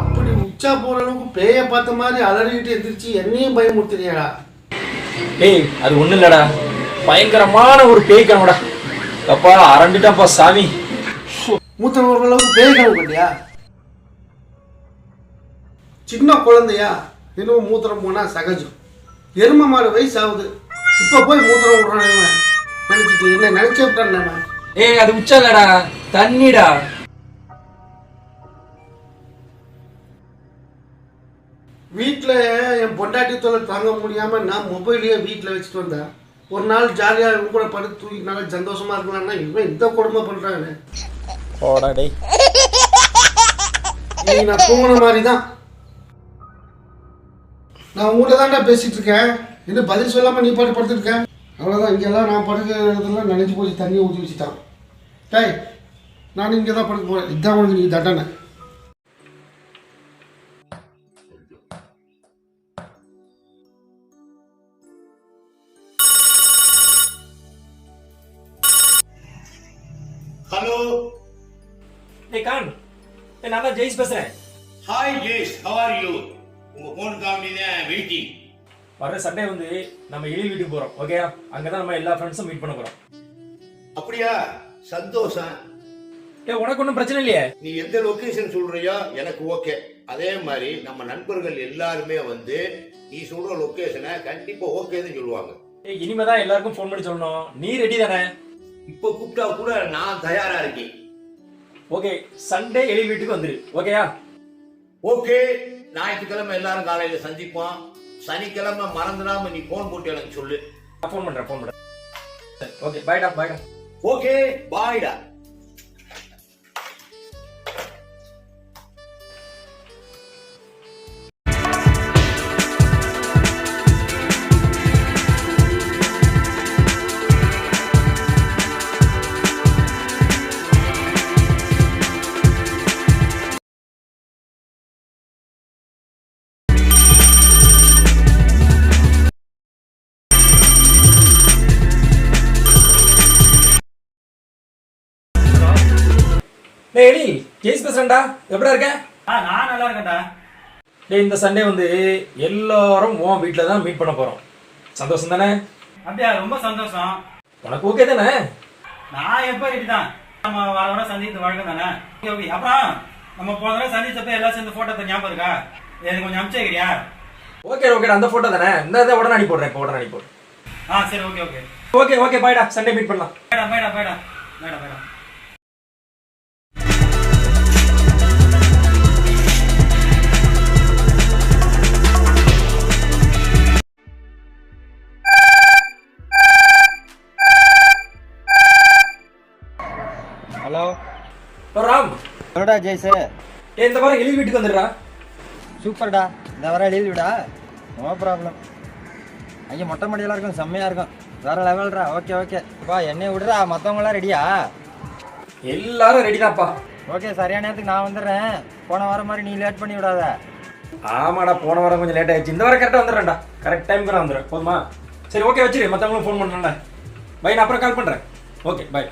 அப்படி உச்சா போற அளவுக்கு பேய பார்த்த மாதிரி அலறிக்கிட்டு எந்திரிச்சு என்னையும் பயமுறுத்துறியாடா. ஏய் அது ஒண்ணும் இல்லடா பயங்கரமான ஒரு பேய் கனவுடா. அப்பா அரண்டுட்டாப்பா சாமி. மூத்தன ஒரு அளவுக்கு பேய் கனவு கண்டியா சின்ன குழந்தையா? இன்னும் மூத்திரம் போனா சகஜம். எரும மாடு வயசு ஆகுது இப்ப போய் மூத்திரம் விடுறான். நினைச்சிட்டு என்ன நினைச்சே விட்டான் நான் ஏய் அது உச்சா இல்லடா. தண்ணிடா. வீட்டில் என் பொண்டாட்டி தொலை தாங்க முடியாமல் நான் மொபைலையே வீட்டில் வச்சுட்டு வந்தேன். ஒரு நாள் ஜாலியாக இவன் கூட படுத்து தூக்கி நல்லா சந்தோஷமா இருக்கலாம்னா இவன் இந்த கொடுமை பண்ணுறாங்க போடா டேய். நீ நான் தூங்கின மாதிரி தான் நான் உங்கள்கிட்ட தான்டா பேசிட்டு இருக்கேன். இன்னும் பதில் சொல்லாமல் நீ பாட்டு படுத்துருக்க அவ்வளோதான் இங்கெல்லாம் நான் படுக்கிறதெல்லாம் நினைச்சு போய் தண்ணி ஊற்றி வச்சுட்டான். டேய் நான் இங்கே தான் படுக்க போகிறேன் இதுதான் உனக்கு நீ தண்டனை. நான் தான் ஜெயிஸ் பேசுறேன். ஹாய் ஜேஸ் ஹவ் ஆர் யூ உங்க ஃபோனுக்காக தான் வெயிட்டிங் வர சண்டே வந்து நம்ம எலி வீட்டுக்கு போறோம் ஓகேயா அங்கதான் நம்ம எல்லா ஃப்ரெண்ட்ஸும் மீட் பண்ண போறோம். அப்படியா? சந்தோஷம். ஏய் உனக்கு ஒன்றும் பிரச்சனை இல்லையே? நீ எந்த லொகேஷன் சொல்றியோ எனக்கு ஓகே அதே மாதிரி நம்ம நண்பர்கள் எல்லாருமே வந்து நீ சொல்ற லொகேஷனை கண்டிப்பா ஓகேன்னு சொல்லுவாங்க. ஏய் இனிமே தான் எல்லாருக்கும் ஃபோன் பண்ணி சொல்லணும். நீ ரெடி தானே? இப்போ கூப்பிட்டா கூட நான் தயாரா இருக்கேன். ஓகே சண்டே எலி வீட்டுக்கு வந்துரு. ஓகேயா ஓகே ஞாயிற்றுக்கிழமை எல்லாரும் காலையில சந்திப்போம். சனிக்கிழமை மறந்துடாம நீ போன் போட்டு எனக்கு சொல்லு. ஃபோன் பண்றேன் ஃபோன் பண்றேன். ஓகே பாய்டா பாய்டா ஓகே பாய்டா டேய் எலி ஜெயிஸ் பேசுறேன்டா. எப்படா இருக்க? ஆ நான் நல்லா இருக்கேன்டா. டேய் இந்த சண்டே வந்து எல்லாரும் உன் வீட்டில் தான் மீட் பண்ண போறோம். சந்தோஷம் தானே? அப்படியா ரொம்ப சந்தோஷம். உனக்கு ஓகே தானே? நான் எப்போ ரெடி தான்? நம்ம வர வர சந்தித்து வழக்கம் தானே? ஓகே ஓகே அப்புறம் நம்ம போன தடவை சந்திச்சப்ப எல்லாம் சேர்ந்து போட்டோ எடுத்த ஞாபகம் இருக்கா? எனக்கு கொஞ்சம் அனுப்பிச்சேக்கிறியா ஓகே ஓகே அந்த போட்டோ தானே? இந்த இதை உடனே அனுப்பி போடுறேன் இப்போ உடனே அனுப்பி போடுறேன் ஆ சரி ஓகே ஓகே ஓகே ஓகே பாய்டா சண்டே மீட் பண்ணலாம். பேடா பேடா பேடா பேடா பேடா ஹலோ. ராம். சொல்லுடா ஜெய்ஸு? ஏய் இந்த வாரம் எலி வீட்டுக்கு வந்துடுறா. சூப்பர்டா. இந்த வர லீவ் விடா நோ ப்ராப்ளம். ஐயா மொட்டை மாடியெல்லாம் இருக்கும் செம்மையாக இருக்கும். வேற லெவல்ரா. Okay okay. பா என்னைய விடுறா. மற்றவங்களாம் ரெடியா எல்லாரும் ரெடி தான்ப்பா. ஓகே சரியான நேரத்துக்கு நான் வந்துடுறேன். போன வாரம் மாதிரி நீ லேட் பண்ணி விடாத. ஆமாடா போன வாரம் கொஞ்சம் லேட் ஆயிடுச்சு. இந்த வாரம் கரெக்டாக வந்துடுறேன்டா. கரெக்ட் டைமுக்கு நான் வந்துடுறேன். போதுமா? சரி ஓகே வச்சிரு. மற்றவங்களும் ஃபோன் பண்ணல பை நான் அப்புறம் கால் பண்ணுறேன் ஓகே பை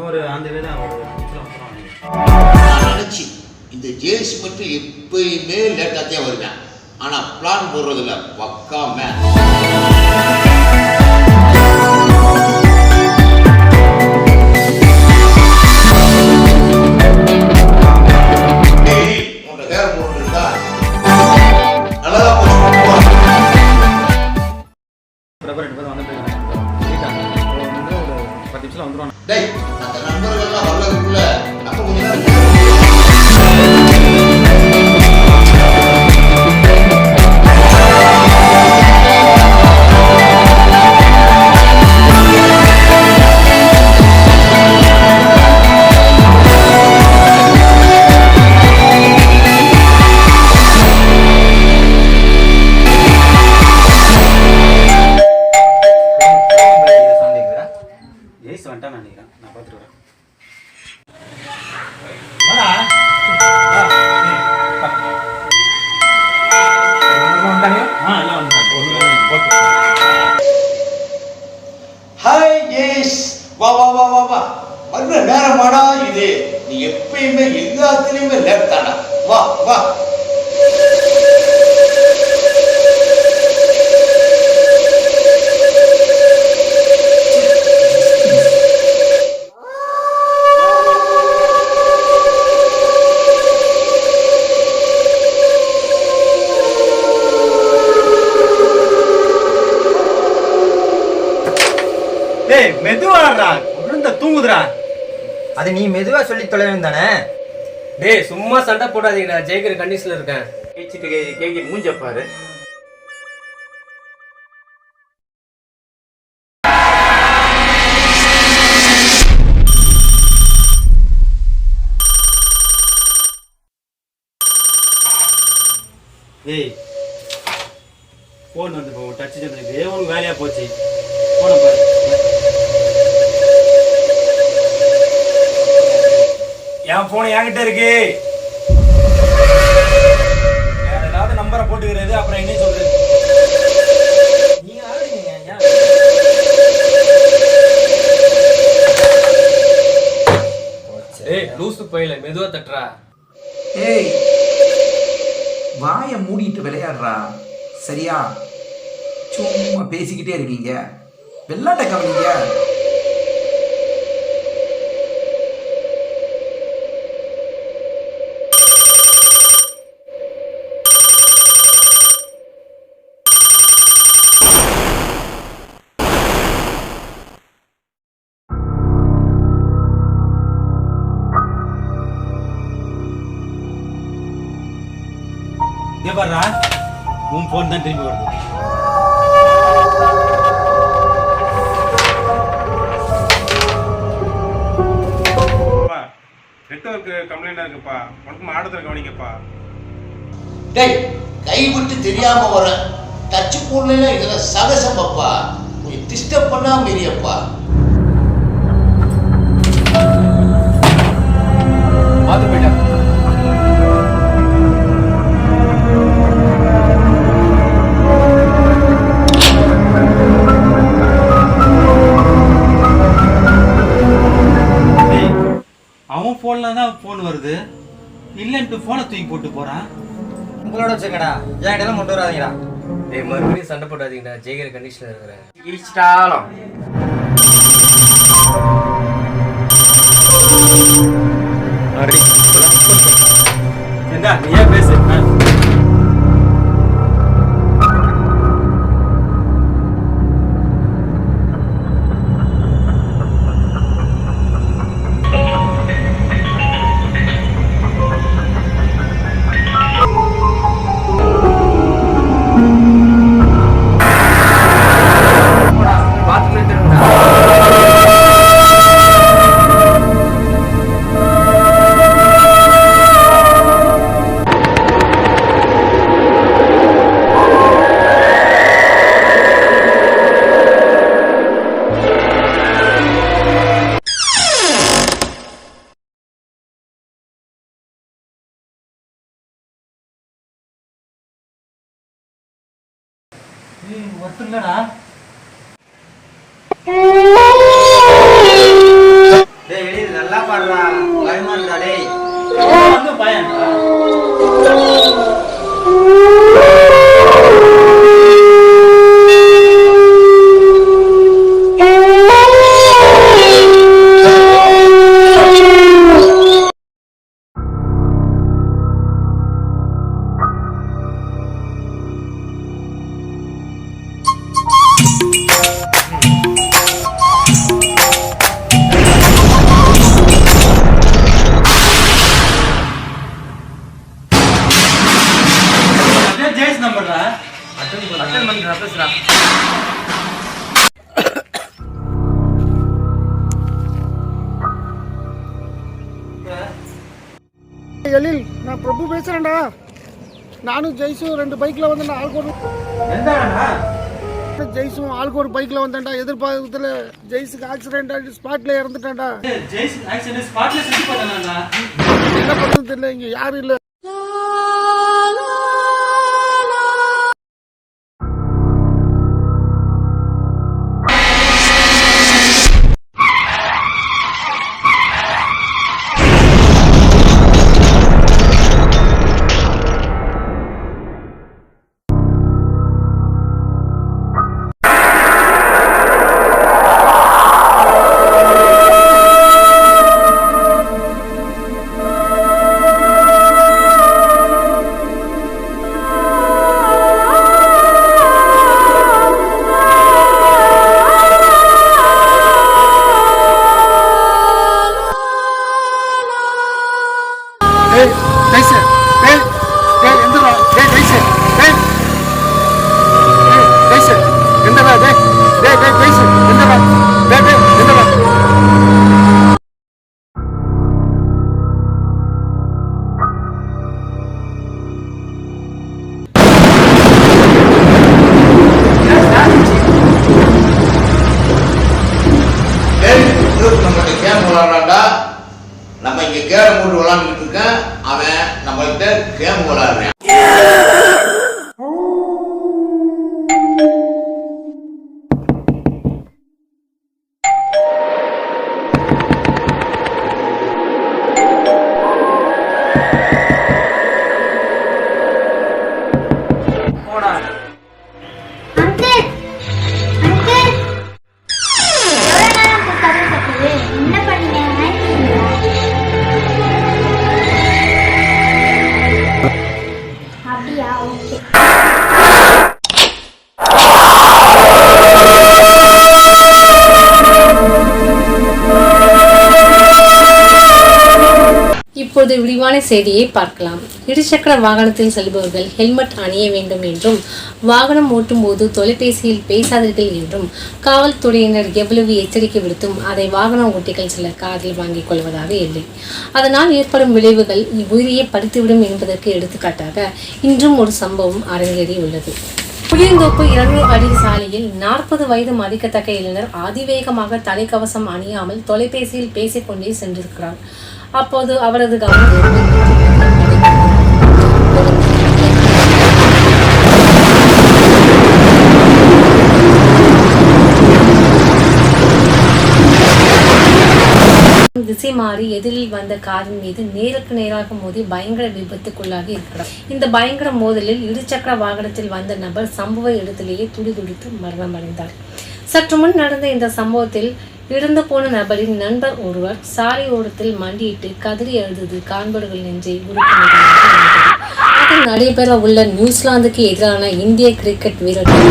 ஒரு அந்த தான் நான் நினைச்சு இந்த ஜேஸ் மட்டும் எப்பயுமே லேட்டாத்தே வருவேன். ஆனா பிளான் போடுறதுல பக்கா மேன் தூங்குதுடா அது நீ மெதுவா சொல்லி தொலைவன் தானே? டேய் சும்மா சண்டை போடாதீங்கடா. ஜெயிக்கிற கண்டிஷன்ல இருக்கேன். கேச்சிட்டு கேக்கி மூஞ்ச பாரு. ஏய் ஃபோன் வந்து இப்போ டச் செஞ்சுருக்கு உனக்கு வேலையா போச்சு. போன பாரு. என் போன் என்கிட்ட இருக்கு. வேற ஏதாவது நம்பரை போட்டுக்கிறது அப்புறம் என்ன சொல்றது? டேய் லூசு பையில மெதுவா தட்டுறா. ஏய் வாயை மூடிட்டு விளையாடுறா. சரியா? சும்மா பேசிக்கிட்டே இருக்கீங்க. வெள்ளாட்ட கவனிங்க. உங்களோட வச்சுக்கடா என் இடத்துல கொண்டு வராதீங்கடா. டேய் மறுபடியும் சண்டை போடாதீங்கடா. ஜெயிக்கிற கண்டிஷன்ல இருக்கிறேன். ஈஸ்டாலம் ஏண்டா நீ ஏன் பேசு ஜெய்ஸும் ரெண்டு பைக்ல வந்தேன்டா ஆளுக்கு ஒரு ஜெய்ஸும் ஒரு பைக்ல வந்தேன்டா எதிர்பார்க்கத்துல ஜெய்ஸுக்கு ஆக்சிடென்ட் ஆகி ஸ்பாட்ல இறந்துட்டான்டா. என்ன பண்றது தெரியல இங்க யாரும் இல்ல. அப்படியா விரிவான செய்தியை பார்க்கலாம். இருசக்கர வாகனத்தில் செல்பவர்கள் ஹெல்மெட் அணிய வேண்டும் என்றும் வாகனம் ஓட்டும் போது தொலைபேசியில் பேசாதீர்கள் என்றும் காவல்துறையினர் எவ்வளவு எச்சரிக்கை விடுத்தும் அதை வாகன ஓட்டிகள் சிலர் காதில் வாங்கிக் கொள்வதாக இல்லை. அதனால் ஏற்படும் விளைவுகள் உயிரையே படித்துவிடும் என்பதற்கு எடுத்துக்காட்டாக இன்றும் ஒரு சம்பவம் அரங்கேறியுள்ளது புளியந்தோப்பு இருநூறு அடி சாலையில் நாற்பது வயது மதிக்கத்தக்க இளைஞர் அதிவேகமாக தலைக்கவசம் அணியாமல் தொலைபேசியில் பேசிக்கொண்டே சென்றிருக்கிறார். அப்போது அவரது கவனம். திசை மாறி எதிரில் வந்த காரின் மீது நேருக்கு நேராக மோதி பயங்கர விபத்துக்குள்ளாகி இருக்கிறார். இந்த பயங்கர மோதலில் இருசக்கர வாகனத்தில் வந்த நபர் சம்பவ இடத்திலேயே துடிதுடித்து மரணமடைந்தார். சற்று முன் நடந்த இந்த சம்பவத்தில் இறந்து போன நபரின் நண்பர் ஒருவர் சாலை ஓரத்தில் மண்டியிட்டு கதறி எழுந்தது காண்பர்கள் நெஞ்சை உறுப்பினர்கள் அது நடைபெற உள்ள நியூசிலாந்துக்கு எதிரான இந்திய கிரிக்கெட் வீரர்கள்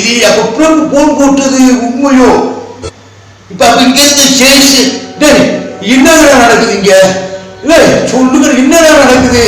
இது செய்தி அப்ப போன் போட்டது உண்மையோ? இப்ப அப்ப இங்க இருந்து சேஸ் டேய் என்னடா நடக்குது இங்க? சொல்லுங்க என்னடா நடக்குது?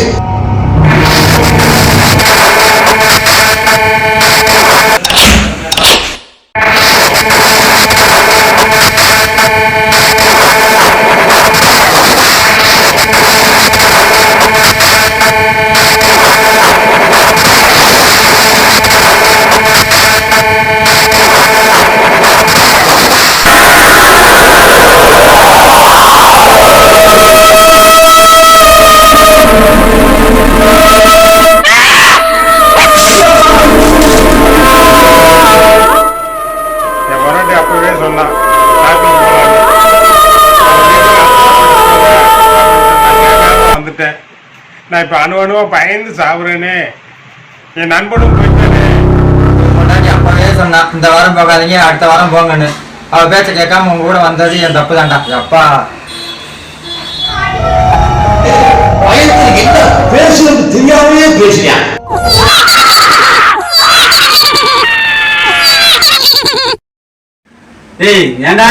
நான் இப்போ அணு அணுவாக பயந்து சாப்பிட்றேனே என் நண்பனும் போயிட்டானே. பொண்டாட்டி அப்பவே சொன்னான் இந்த வாரம் போகாதீங்க அடுத்த வாரம் போங்கன்னு. அவள் பேச்ச கேட்காம உங்க கூட வந்தது என் தப்பு தான்டா அப்பா பேசுறது தெரியாமலே பேசுறியா? ஏய் ஏண்டா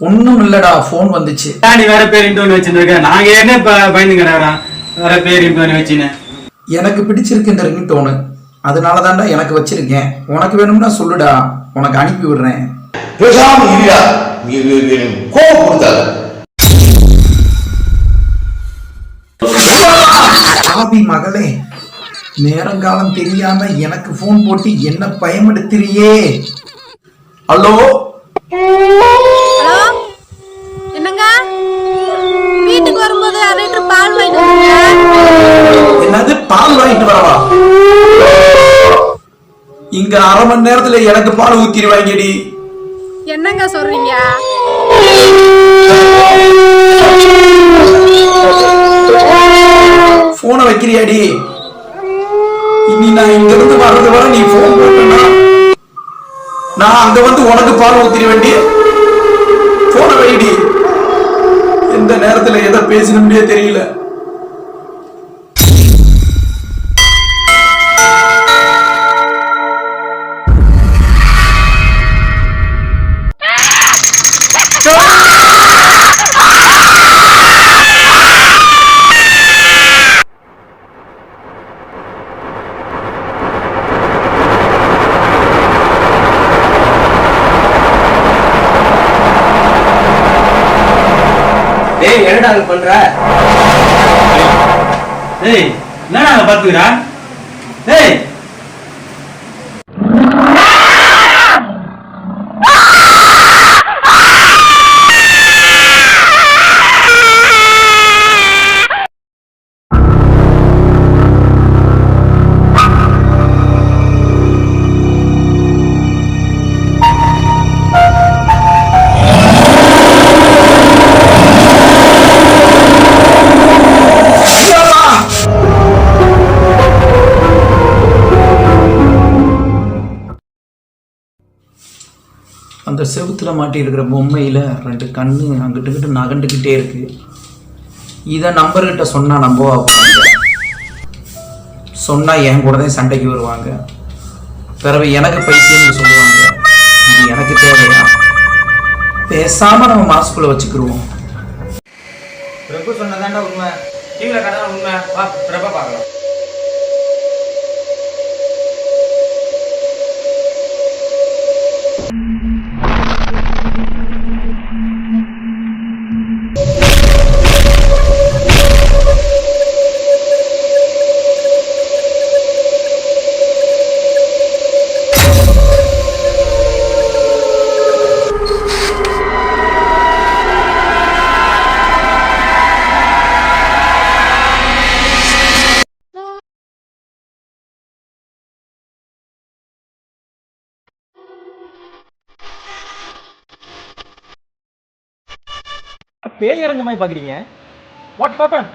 ஒண்ணும் இல்லடா ஃபோன் வந்துச்சு. நீ வேற பேர் இன்டோன் வச்சிருக்க நாங்க என்ன பயந்து கிடக்குறான் வேற பேர் வச்சுன்னு எனக்கு பிடிச்சிருக்கு இந்த ரிங் டோனு அதனால தான்டா எனக்கு வச்சிருக்கேன். உனக்கு வேணும்னா சொல்லுடா. உனக்கு அனுப்பி விடுறேன். பேசாம இல்லையா மகளே நேரங்காலம் தெரியாம எனக்கு ஃபோன் போட்டு என்ன பயமெடுத்திரியே? ஹலோ ஹலோ என்னங்க வீட்டுக்கு வரும்போது அரை லிட்டர் பால் வாங்கிட்டு வந்துங்க என்னது வாங்கிட்டு வரவா? இங்க அரை மணி நேரத்துல எனக்கு பால் ஊத்திடுவாங்கடி என்னங்க சொல்றீங்க? போனை வைக்கிறியாடி? இனி நான் இங்க இருந்து வர்றது வரை நீ போன் போட்டனா நான் அங்க வந்து உனக்கு பால் ஊத்திட வேண்டி போனை வைடி. எந்த நேரத்துல எதை பேசணும்னே தெரியல. பண்ற? ஏய் என்ன அங்க பாத்துக்கிறா ஏய் அந்த செவுத்துல மாட்டி இருக்கிற பொம்மையில ரெண்டு கண்ணு அங்கிட்டு கிட்ட நகண்டுக்கிட்டே இருக்கு. இதை நம்பர்கிட்ட சொன்னா நம்பவா போறாங்க சொன்னா என் கூட தான் சண்டைக்கு வருவாங்க. பிறகு எனக்கு பைத்தியம்னு சொல்லுவாங்க. இது எனக்கு தேவையா? பேசாம நம்ம மாசுக்குள்ள வச்சுக்கிடுவோம் பிரபு சொன்னதாண்டா உண்மை. டிவில கடை உண்மை. வா பிரபா பார்க்கலாம். பேய் இறங்க மாதிரி பாக்குறீங்க வாட் ஹேப்பன்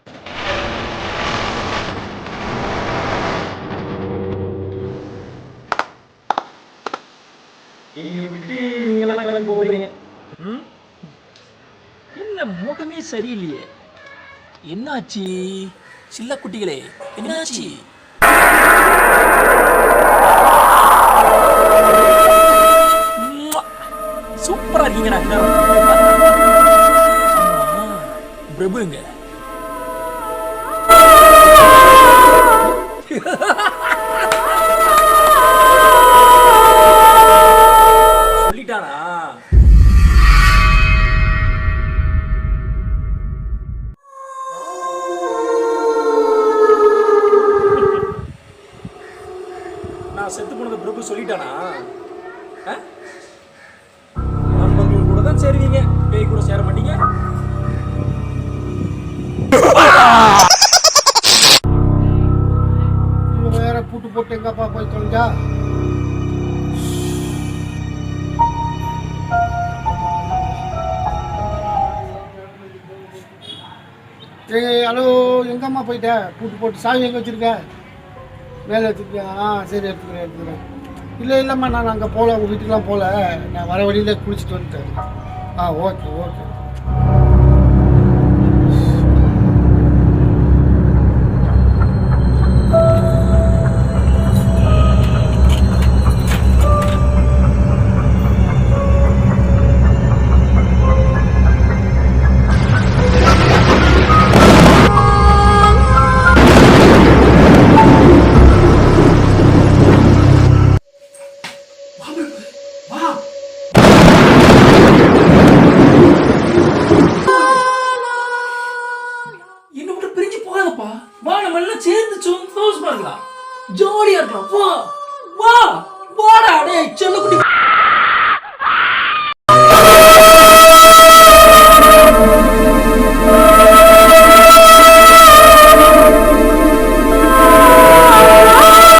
என்ன முகமே சரியில்லையே. என்னாச்சு? சில்ல குட்டிகளே என்னாச்சு. சூப்பரா இருக்கீங்கடா ஆமா, பிரபு போயிட்டேன். கூட்டு போட்டு சாவி எங்கே வச்சுருக்கேன்? மேலே வச்சுருக்கேன் ஆ சரி எடுத்துக்கிறேன் எடுத்துக்கிறேன். இல்லை இல்லைம்மா நான் அங்கே போகல உங்கள் வீட்டுக்கெலாம் போகல நான் வர வழியில் குளிச்சுட்டு வந்துட்டேன். ஆ ஓகே ஓகே.